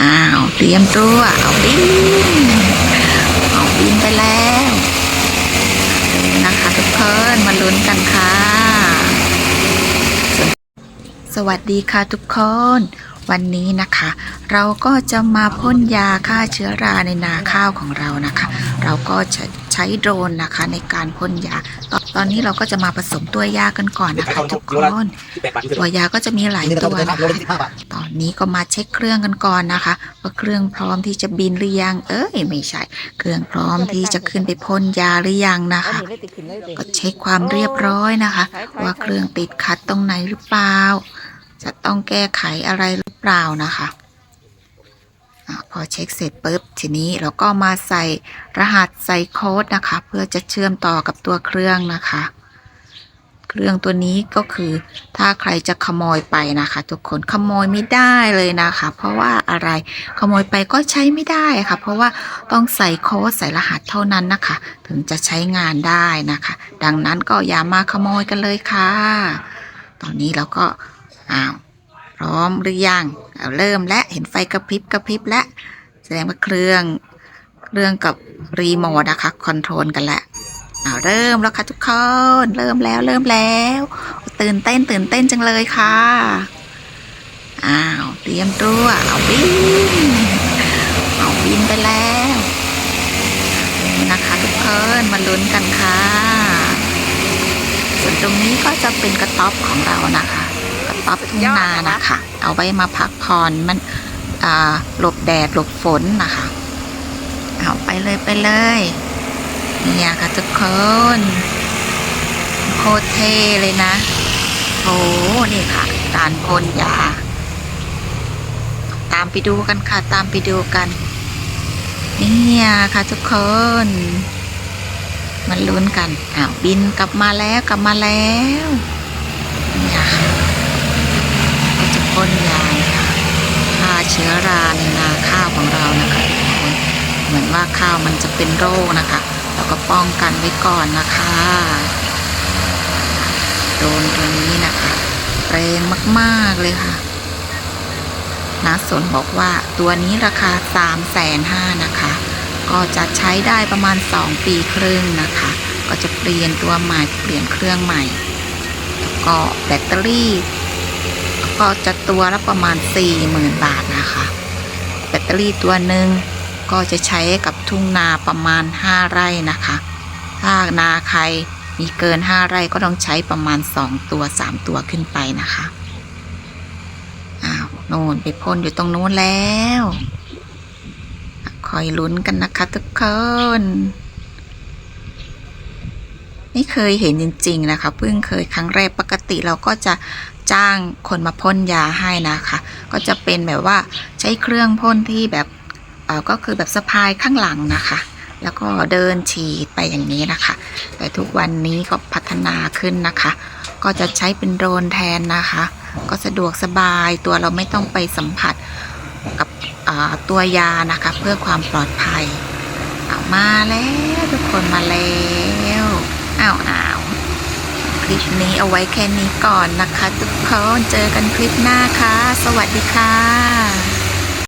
อ้าว เตรียมตัว เอาบิน เอาบินไปแล้วนะคะทุกคนมาลุ้นกันค่ะ สวัสดีค่ะทุกคน วันนี้นะคะ เราก็จะมาพ่นยาฆ่าเชื้อราในนาข้าวของเรานะคะ เราก็จะ ใช้โดรนนะคะ ในการพ่นยาตอนตอนนี้เราก็จะมาผสมตัวยากันก่อนนะคะทุกคนตัวยาก็จะมีหลายนี่นะคตัรับวเลยครันะบโลคะละยี่สิบห้าบาทตอนนี้ก็มาเช็คเครื่องกันก่อนนะคะว่าเครื่องพร้อมที่จะบินหรือยัง เอ้ยไม่ใช่ เครื่องพร้อมที่จะขึ้นไปพ่นยาหรือยังนะคะ ก็เช็คความเรียบร้อยนะคะ ว่าเครื่องติดขัดตรงไหนหรือเปล่า จะต้องแก้ไขอะไรหรือเปล่านะคะอะ พอเช็คเสร็จปุ๊บทีนี้เราก็มาใส่รหัสใส่โค้ดนะคะ เพื่อจะเชื่อมต่อกับตัวเครื่องนะคะ เครื่องตัวนี้ก็คือถ้าใครจะขโมยไปนะคะ ทุกคนขโมยไม่ได้เลยนะคะ เพราะว่าอะไรขโมยไปก็ใช้ไม่ได้ค่ะ เพราะว่าต้องใส่โค้ดใส่รหัสเท่านั้นนะคะ ถึงจะใช้งานได้นะคะ ดังนั้นก็อย่ามาขโมยกันเลยค่ะ ตอนนี้เราก็อ้าว พร้อมหรือยังเอาเริ่มและเห็นไฟกระพริบกระพริบและแสดงว่าเครื่องเครื่องกับรีโมทนะคะคอนโทรลกันแล้วเอาเริ่มแล้วค่ะทุกคนเริ่มแล้วเริ่มแล้ว ตื่นเต้นตื่นเต้นจังเลยค่ะอ้าวเตรียมตัวเอาบินเอาบินไปแล้วนี่นะคะทุกคนมาลุ้นกันค่ะ ส่วนตรงนี้ก็จะเป็นกระต๊อบของเรานะคะ กระต๊อบทุ่งนานะคะ เอาไว้มาพักผ่อนมันอ่าหลบแดดหลบฝนนะคะ เอาไปเลยไปเลยเนี่ยค่ะทุกคน โคตรเท่เลยนะโอ้นี่ค่ะการพ่นยา ตามไปดูกันค่ะ ตามไปดูกันเนี่ยค่ะทุกคน มันลุ้นกันอ้าวบินกลับมาแล้วกลับมาแล้วเนี่ยค่ะก็จะ พ่นยานะคะฆ่าเชื้อราในนาข้าวของเรานะคะทุกคนเหมือนว่าข้าวมันจะเป็นโรคนะคะเราก็ป้องกันไว้ก่อนนะคะโดนตัวนี้นะคะแรงมากๆเลยค่ะนาสนบอกว่าตัวนี้ราคา3ามแสนห้านะคะ ก็จะใช้ได้ประมาณ 2 ปีครึ่งนะคะ ก็จะเปลี่ยนตัวใหม่เปลี่ยนเครื่องใหม่ แล้วก็แบตเตอรี่ ก็จะตัวละประมาณ 40,000 บาทนะคะ แบตเตอรี่ตัวหนึ่งก็จะใช้กับทุ่งนาประมาณ 5 ไร่นะคะ ถ้านาใครมีเกิน 5 ไร่ก็ต้องใช้ประมาณ 2 ตัว 3 ตัวขึ้นไปนะคะ อ้าวโน่นไปพ่นอยู่ตรงโน้นแล้ว คอยลุ้นกันนะคะทุกคน ไม่เคยเห็นจริง ๆ นะคะ เพิ่งเคยครั้งแรกปกติเราก็จะ จ้างคนมาพ่นยาให้นะคะ ก็จะเป็นแบบว่าใช้เครื่องพ่นที่แบบเออก็คือแบบสะพายข้างหลังนะคะ แล้วก็เดินฉีดไปอย่างนี้นะคะ แต่ทุกวันนี้ก็พัฒนาขึ้นนะคะ ก็จะใช้เป็นโดรนแทนนะคะ ก็สะดวกสบายตัวเราไม่ต้องไปสัมผัสกับตัวยานะคะ เพื่อความปลอดภัย เอามาแล้วทุกคนมาแล้วอ้าวอ้าว คลิปนี้เอาไว้แค่นี้ก่อนนะคะ ทุกคนเจอกันคลิปหน้าค่ะ สวัสดีค่ะ